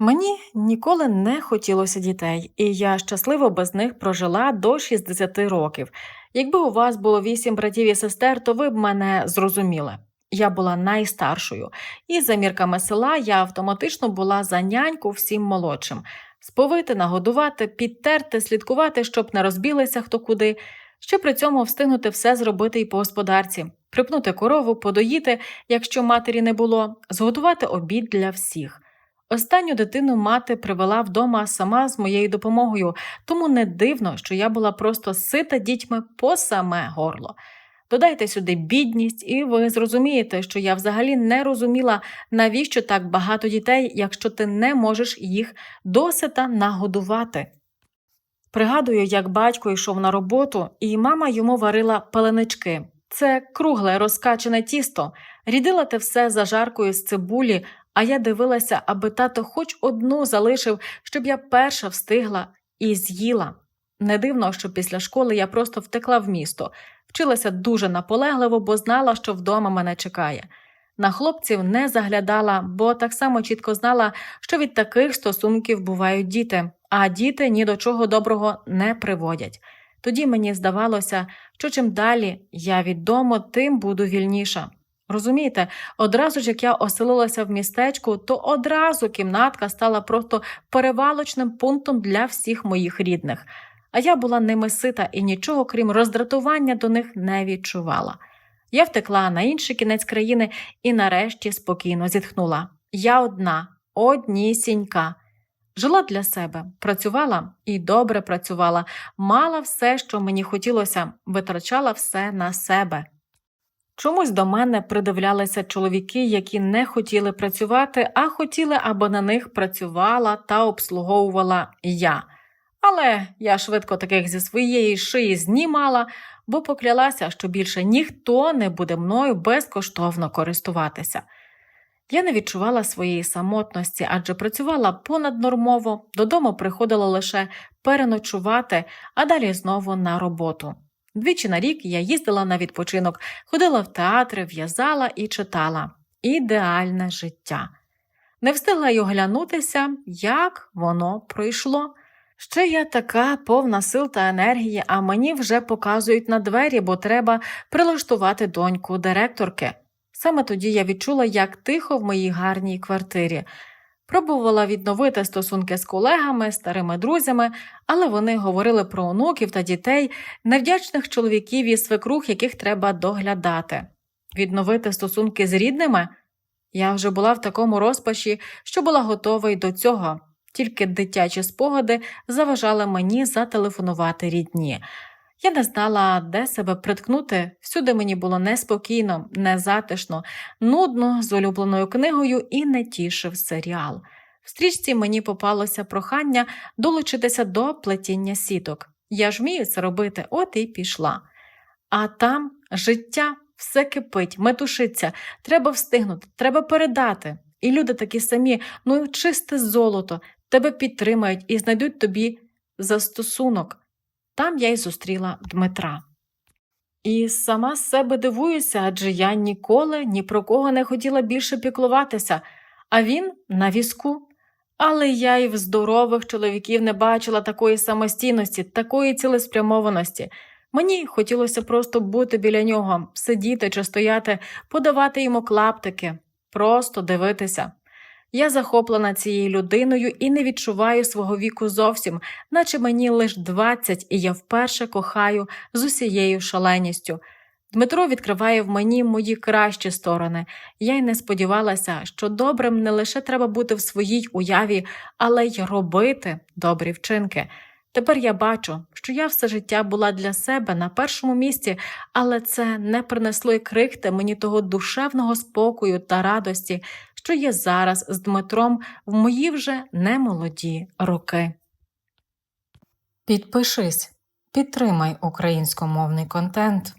Мені ніколи не хотілося дітей, і я щасливо без них прожила до 60 років. Якби у вас було вісім братів і сестер, то ви б мене зрозуміли. Я була найстаршою, і за мірками села я автоматично була за няньку всім молодшим. Сповити, нагодувати, підтерти, слідкувати, щоб не розбілися хто куди, ще при цьому встигнути все зробити і по господарці, припнути корову, подоїти, якщо матері не було, зготувати обід для всіх. Останню дитину мати привела вдома сама з моєю допомогою, тому не дивно, що я була просто сита дітьми по саме горло. Додайте сюди бідність, і ви зрозумієте, що я взагалі не розуміла, навіщо так багато дітей, якщо ти не можеш їх досита нагодувати. Пригадую, як батько йшов на роботу, і мама йому варила пеленички. Це кругле розкачене тісто, рідила те все зажаркою з цибулі, а я дивилася, аби тато хоч одну залишив, щоб я перша встигла і з'їла. Не дивно, що після школи я просто втекла в місто, вчилася дуже наполегливо, бо знала, що вдома мене чекає. На хлопців не заглядала, бо так само чітко знала, що від таких стосунків бувають діти, а діти ні до чого доброго не приводять. Тоді мені здавалося, що чим далі я від дому, тим буду вільніша. Розумієте, одразу ж як я оселилася в містечку, то одразу кімнатка стала просто перевалочним пунктом для всіх моїх рідних, а я була ними сита і нічого, крім роздратування, до них не відчувала. Я втекла на інший кінець країни і нарешті спокійно зітхнула. Я одна, однісінька. Жила для себе, працювала і добре працювала, мала все, що мені хотілося, витрачала все на себе. Чомусь до мене придивлялися чоловіки, які не хотіли працювати, а хотіли, аби на них працювала та обслуговувала я. Але я швидко таких зі своєї шиї знімала, бо поклялася, що більше ніхто не буде мною безкоштовно користуватися. Я не відчувала своєї самотності, адже працювала понаднормово, додому приходила лише переночувати, а далі знову на роботу. Двічі на рік я їздила на відпочинок, ходила в театри, в'язала і читала. Ідеальне життя. Не встигла й оглянутися, як воно пройшло. Ще я така повна сил та енергії, а мені вже показують на двері, бо треба прилаштувати доньку директорки. Саме тоді я відчула, як тихо в моїй гарній квартирі. Пробувала відновити стосунки з колегами, старими друзями, але вони говорили про онуків та дітей, невдячних чоловіків і свекрух, яких треба доглядати. Відновити стосунки з рідними? Я вже була в такому розпачі, що була готова й до цього, тільки дитячі спогади заважали мені зателефонувати рідні. Я не знала, де себе приткнути, всюди мені було неспокійно, незатишно, нудно з улюбленою книгою і не тішив серіал. В стрічці мені попалося прохання долучитися до плетіння сіток. Я ж вмію це робити, от і пішла. А там життя все кипить, метушиться, треба встигнути, треба передати. І люди такі самі, ну чисте золото, тебе підтримають і знайдуть тобі застосунок. Там я й зустріла Дмитра. І сама з себе дивуюся, адже я ніколи ні про кого не хотіла більше піклуватися, а він на візку. Але я й в здорових чоловіків не бачила такої самостійності, такої цілеспрямованості. Мені хотілося просто бути біля нього, сидіти чи стояти, подавати йому клаптики, просто дивитися. Я захоплена цією людиною і не відчуваю свого віку зовсім, наче мені лише 20, і я вперше кохаю з усією шаленістю. Дмитро відкриває в мені мої кращі сторони. Я й не сподівалася, що добрим не лише треба бути в своїй уяві, але й робити добрі вчинки. Тепер я бачу, що я все життя була для себе на першому місці, але це не принесло й крихти мені того душевного спокою та радості, що є зараз з Дмитром в мої вже немолоді роки. Підпишись, підтримай українськомовний контент.